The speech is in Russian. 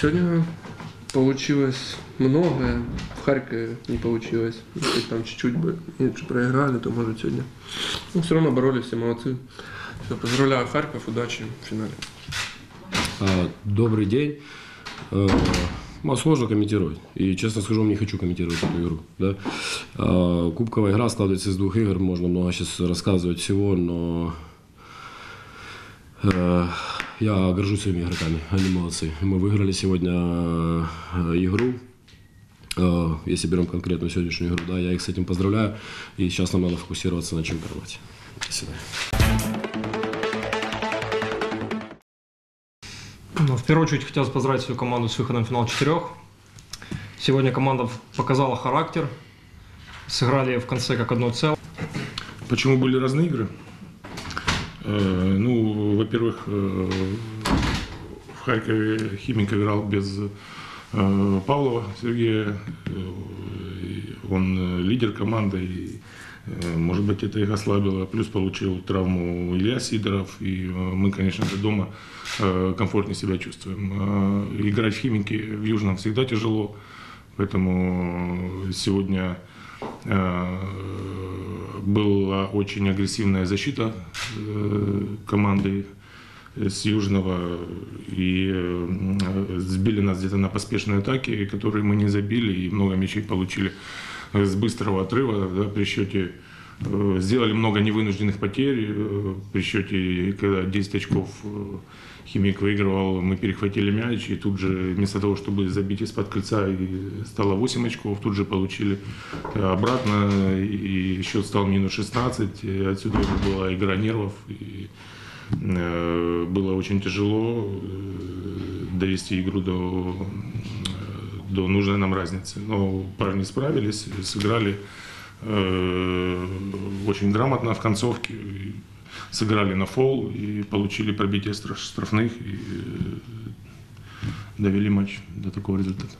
Сегодня получилось многое. В Харькове не получилось. Если там чуть-чуть бы меньше проиграли, то может сегодня. Ну, все равно боролись, все молодцы. Все, поздравляю Харьков, удачи в финале. А, Добрый день. Э, ну, Сложно комментировать. И, честно скажу, не хочу комментировать эту игру. Да? А, Кубковая игра складывается из двух игр. Можно много сейчас рассказывать всего, но э, я горжусь своими игроками. Они молодцы. Мы выиграли сегодня игру. Если берем конкретно сегодняшнюю игру, да, я их с этим поздравляю. И сейчас нам надо фокусироваться на чемпионате. До свидания. Ну, в первую очередь хотелось поздравить свою команду с выходом в финал четырех. Сегодня команда показала характер, сыграли в конце как одно целое. Почему были разные игры? Э, Ну, во-первых, э, в Харькове Химик играл без э, Павлова Сергея. Э, Он лидер команды, и, может быть, это их ослабило. Плюс получил травму Илья Сидоров, и мы, конечно же, дома комфортнее себя чувствуем. Э, Играть в Химике в Южном всегда тяжело, поэтому сегодня была очень агрессивная защита команды с Южного и э, сбили нас где-то на поспешной атаке, которые мы не забили и много мячей получили с быстрого отрыва да, при счете э, Сделали много невынужденных потерь. э, При счете, когда 10 очков Химик выигрывал, мы перехватили мяч, и тут же вместо того, чтобы забить из-под кольца, стало 8 очков, тут же получили обратно, и счет стал минус 16. И отсюда была игра нервов. И было очень тяжело э, довести игру до, э, до нужной нам разницы. Но парни справились, сыграли э, очень грамотно в концовке. Сыграли на фол и получили пробитие штраф- штрафных и э, довели матч до такого результата.